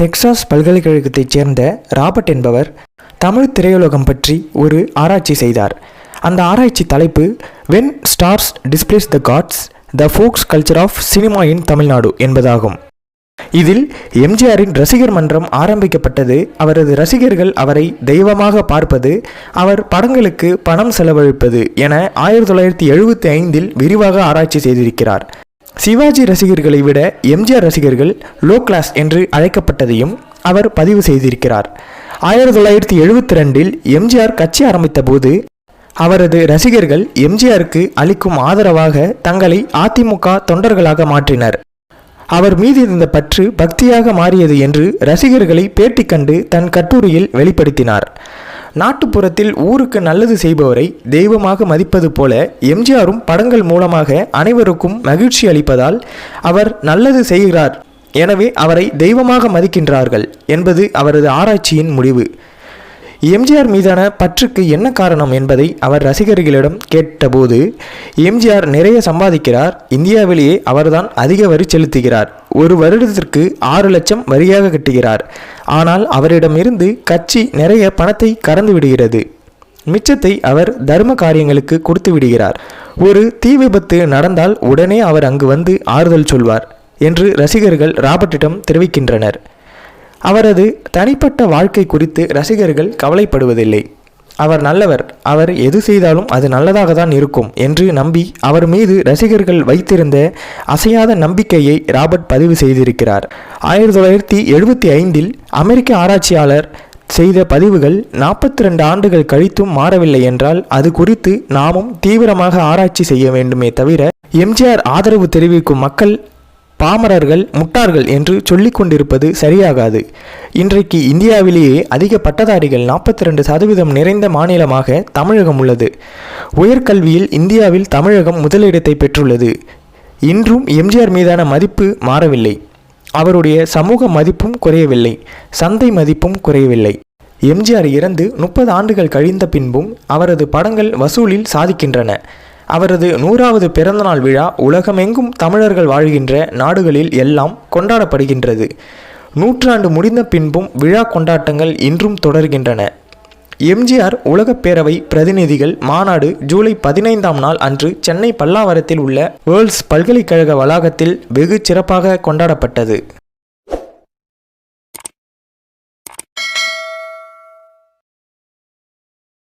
Texas பல்கலைக்கழகத்தைச் சேர்ந்த Robert என்பவர் தமிழ் திரையுலகம் பற்றி ஒரு ஆராய்ச்சி செய்தார். அந்த ஆராய்ச்சி தலைப்பு when stars displace the gods the folks culture of cinema in Tamil Nadu என்பதாகும். இதில் எம்ஜிஆரின் ரசிகர் மன்றம் ஆரம்பிக்கப்பட்டது அவரது ரசிகர்கள் அவரை தெய்வமாக பார்ப்பது அவர் படங்களுக்கு பணம் செலவழிப்பது என ஆயிரத்தி தொள்ளாயிரத்தி எழுபத்தி ஐந்தில் விரிவாக ஆராய்ச்சி செய்திருக்கிறார். சிவாஜி ரசிகர்களை விட எம்ஜிஆர் ரசிகர்கள் லோ கிளாஸ் என்று அழைக்கப்பட்டதையும் அவர் பதிவு செய்திருக்கிறார். ஆயிரத்தி தொள்ளாயிரத்தி எழுபத்தி ரெண்டில் எம்ஜிஆர் கட்சி ஆரம்பித்த போது அவரது ரசிகர்கள் எம்ஜிஆருக்கு அளிக்கும் ஆதரவாக தங்களை அதிமுக தொண்டர்களாக மாற்றினர். அவர் மீது இருந்த பற்று பக்தியாக மாறியது என்று ரசிகர்களை பேட்டி கண்டு தன் கட்டுரையில் வெளிப்படுத்தினார். நாட்டுப்புறத்தில் ஊருக்கு நல்லது செய்பவரை தெய்வமாக மதிப்பது போல எம்ஜிஆரும் படங்கள் மூலமாக அனைவருக்கும் மகிழ்ச்சி அளிப்பதால் அவர் நல்லது செய்கிறார். எனவே அவரை தெய்வமாக மதிக்கின்றார்கள் என்பது அவரது ஆராய்ச்சியின் முடிவு. எம்ஜிஆர் மீதான பற்றுக்கு என்ன காரணம் என்பதை அவர் ரசிகர்களிடம் கேட்டபோது எம்ஜிஆர் நிறைய சம்பாதிக்கிறார் இந்தியாவிலேயே அவர்தான் அதிக வரி செலுத்துகிறார். ஒரு வருடத்திற்கு ஆறு லட்சம் வரியாக கட்டுகிறார். ஆனால் அவரிடமிருந்து கட்சி நிறைய பணத்தை கறந்து விடுகிறது. மிச்சத்தை அவர் தர்ம காரியங்களுக்கு கொடுத்து விடுகிறார். ஒரு தீ விபத்து நடந்தால் உடனே அவர் அங்கு வந்து ஆறுதல் சொல்வார் என்று ரசிகர்கள் ராபர்ட்டிடம் தெரிவிக்கின்றனர். அவரது தனிப்பட்ட வாழ்க்கை குறித்து ரசிகர்கள் கவலைப்படுவதில்லை. அவர் நல்லவர். அவர் எது செய்தாலும் அது நல்லதாக தான் இருக்கும் என்று நம்பி அவர் மீது ரசிகர்கள் வைத்திருந்த அசையாத நம்பிக்கையை ராபர்ட் பதிவு செய்திருக்கிறார். ஆயிரத்தி தொள்ளாயிரத்தி எழுபத்தி ஐந்தில் அமெரிக்க ஆராய்ச்சியாளர் செய்த பதிவுகள் நாற்பத்தி ரெண்டு ஆண்டுகள் கழித்தும் மாறவில்லை என்றால் அது குறித்து நாமும் தீவிரமாக ஆராய்ச்சி செய்ய வேண்டுமே தவிர எம்ஜிஆர் ஆதரவு தெரிவிக்கும் மக்கள் பாமரர்கள் முட்டார்கள் என்று சொல்லிக் கொண்டிருப்பது சரியாகாது. இன்றைக்கு இந்தியாவிலேயே அதிக பட்டதாரிகள் நாற்பத்தி ரெண்டு சதவீதம் நிறைந்த மாநிலமாக தமிழகம் உள்ளது. உயர்கல்வியில் இந்தியாவில் தமிழகம் முதலிடத்தை பெற்றுள்ளது. இன்றும் எம்ஜிஆர் மீதான மதிப்பு மாறவில்லை. அவருடைய சமூக மதிப்பும் குறையவில்லை. சந்தை மதிப்பும் குறையவில்லை. எம்ஜிஆர் இறந்து முப்பது ஆண்டுகள் கழிந்த பின்பும் அவரது படங்கள் வசூலில் சாதிக்கின்றன. அவரது நூறாவது பிறந்தநாள் விழா உலகமெங்கும் தமிழர்கள் வாழ்கின்ற நாடுகளில் எல்லாம் கொண்டாடப்படுகின்றது. நூற்றாண்டு முடிந்த பின்பும் விழா கொண்டாட்டங்கள் இன்றும் தொடர்கின்றன. எம்ஜிஆர் உலகப் பேரவை பிரதிநிதிகள் மாநாடு ஜூலை பதினைந்தாம் நாள் அன்று சென்னை பல்லாவரத்தில் உள்ள வேர்ல்ட்ஸ் பல்கலைக்கழக வளாகத்தில் வெகு சிறப்பாக கொண்டாடப்பட்டது.